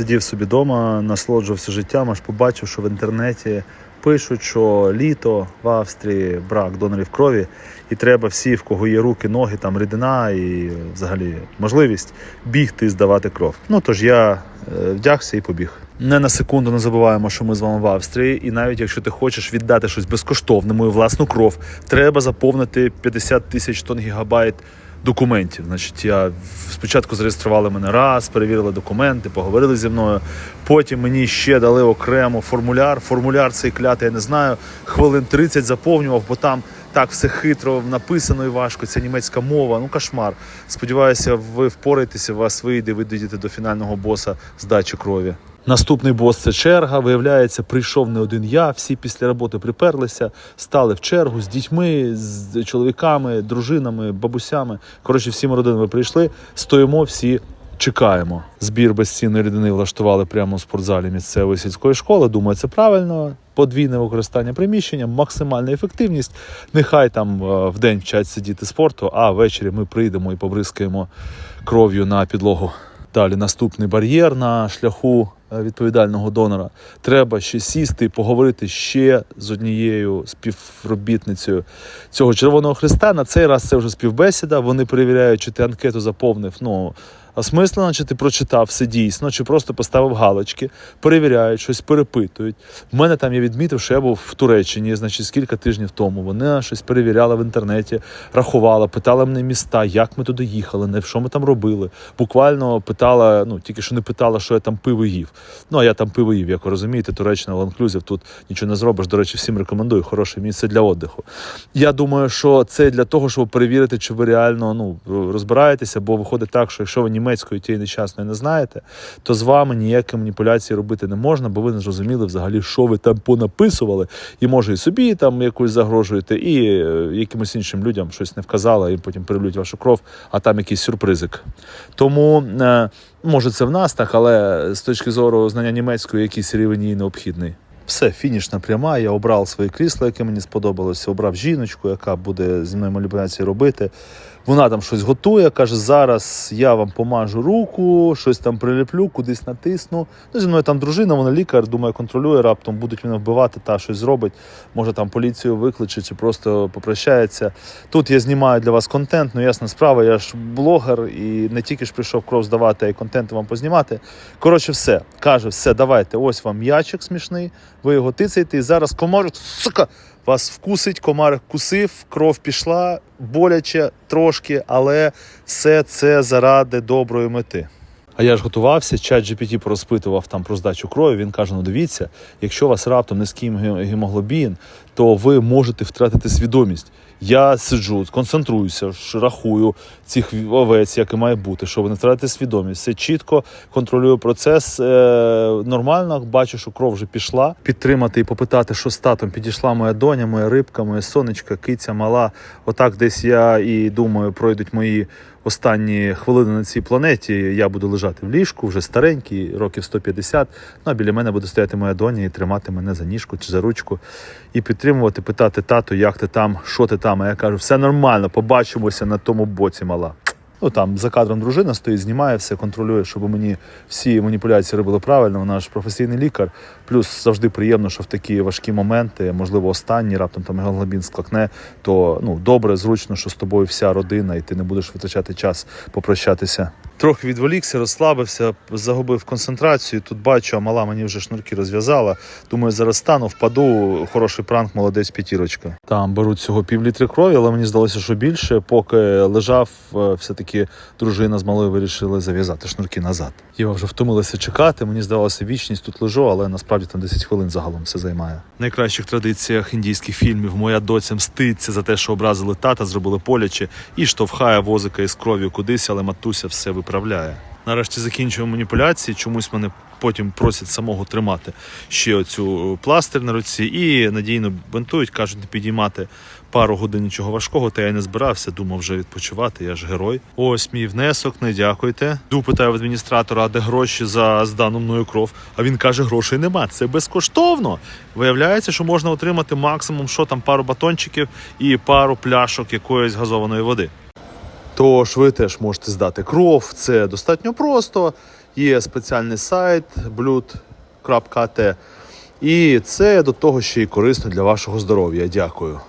сидів собі вдома, насолоджувався життям, аж побачив, що в інтернеті пишуть, що літо в Австрії брак донорів крові, і треба всі, в кого є руки, ноги, там рідина і взагалі можливість бігти і здавати кров. Ну тож я е, вдягся і побіг. Не на секунду не забуваємо, що ми з вами в Австрії, і навіть якщо ти хочеш віддати щось безкоштовне, мою власну кров, треба заповнити 50 тисяч тонн гігабайт документів. Значить, я спочатку зареєстрували мене раз, перевірили документи, поговорили зі мною. Потім мені ще дали окремо формуляр. Формуляр цей клятий, я не знаю. Хвилин 30 заповнював, бо там так все хитро написано і важко. Це німецька мова. Ну кошмар. Сподіваюся, ви впораєтеся, вас вийде, ви дійдете до фінального боса здачі крові. Наступний бос це черга. Виявляється, прийшов не один я. Всі після роботи приперлися, стали в чергу з дітьми, з чоловіками, дружинами, бабусями. Коротше, всіми родинами прийшли. Стоїмо всі. Чекаємо. Збір безцінної рідини влаштували прямо у спортзалі місцевої сільської школи. Думаю, це правильно. Подвійне використання приміщення, максимальна ефективність. Нехай там е, в день вчать сидіти спорту, а ввечері ми прийдемо і побризкаємо кров'ю на підлогу. Далі наступний бар'єр на шляху е, відповідального донора. Треба ще сісти і поговорити ще з однією співробітницею цього Червоного Христа. На цей раз це вже співбесіда. Вони перевіряють, чи ти анкету заповнив. Ну осмислено, чи ти прочитав все дійсно, чи просто поставив галочки, перевіряють, щось перепитують. В мене там я відмітив, що я був в Туреччині, значить, кілька тижнів тому. Вони щось перевіряли в інтернеті, рахували, питали мене міста, як ми туди їхали, що ми там робили. Буквально питала, ну тільки що не питала, що я там пиво їв. Ну а я там пиво їв, як ви розумієте, Туреччина ланклюзів, тут нічого не зробиш. До речі, всім рекомендую, хороше місце для віддиху. Я думаю, що це для того, щоб перевірити, чи ви реально ну розбираєтеся, бо виходить так, що якщо ви німецької тієї нещасної не знаєте, то з вами ніякі маніпуляції робити не можна, бо ви не зрозуміли взагалі, що ви там понаписували, і може і собі там якось загрожуєте, і е, якимось іншим людям щось не вказали, і потім перелють вашу кров, а там якийсь сюрпризик. Тому е, може це в нас так, але з точки зору знання німецької, якийсь рівень її необхідний. Все, фінішна пряма. Я обрав своє крісло, яке мені сподобалося. Обрав жіночку, яка буде зі мною маніпуляції робити. Вона там щось готує, каже: зараз я вам помажу руку, щось там приліплю, кудись натисну. Ну, зі мною там дружина, вона лікар, думаю, контролює, раптом будуть мене вбивати, та щось зробить. Може там поліцію викличе чи просто попрощається. Тут я знімаю для вас контент, ну ясна справа, я ж блогер і не тільки ж прийшов кров здавати, а й контент вам познімати. Коротше, все. Каже, все, давайте, ось вам м'ячик смішний, ви його тицаєте, і зараз комар, сука, вас вкусить, комар кусив, кров пішла, боляче трошки, але все це заради доброї мети. А я ж готувався, чат GPT порозпитував там про здачу крові. Він каже: ну дивіться, якщо у вас раптом низький гемоглобін, то ви можете втратити свідомість. Я сиджу, концентруюся, рахую цих овець, як і має бути, щоб не втратити свідомість. Все чітко контролюю процес. Е, нормально бачу, що кров вже пішла. Підтримати і попитати, що з татом підійшла моя доня, моя рибка, моя сонечка, киця мала. Отак десь я і думаю, пройдуть мої останні хвилини на цій планеті. Я буду лежати в ліжку, вже старенький, років 150. Ну а біля мене буде стояти моя доня і тримати мене за ніжку чи за ручку і підтримувати, питати тату, як ти там, що ти там. А я кажу, все нормально, побачимося на тому боці, мала. Ну там за кадром дружина стоїть, знімає все, контролює, щоб мені всі маніпуляції робили правильно. Вона ж професійний лікар. Плюс завжди приємно, що в такі важкі моменти, можливо, останні, раптом там гемоглобін склакне, то ну добре, зручно, що з тобою вся родина, і ти не будеш витрачати час попрощатися. Трохи відволікся, розслабився, загубив концентрацію. Тут бачу, а мала мені вже шнурки розв'язала. Думаю, зараз стану, впаду. Хороший пранк, молодець, п'ятірочка. Там беруть цього півлітри крові, але мені здалося, що більше. Поки лежав, е, все-таки дружина з малою вирішили зав'язати шнурки назад. Я вже втомилася чекати. Мені здавалося, вічність тут лежу, але насправді там 10 хвилин загалом все займає. В найкращих традиціях індійських фільмів моя доця мститься за те, що образили тата, зробили поляче і штовхає возика із кров'ю кудись, але матуся все виправляє. Нарешті закінчуємо маніпуляції. Чомусь мене потім просять самого тримати ще оцю пластир на руці і надійно бинтують, кажуть, не підіймати пару годин нічого важкого, та я не збирався, думав вже відпочивати. Я ж герой. Ось мій внесок, не дякуйте. Ду питаю в адміністратора, а де гроші за здану мною кров. А він каже, грошей нема. Це безкоштовно. Виявляється, що можна отримати максимум, що там пару батончиків і пару пляшок якоїсь газованої води. Тож ви теж можете здати кров, це достатньо просто. є спеціальний сайт blood.at. І це до того ще й корисно для вашого здоров'я. Дякую.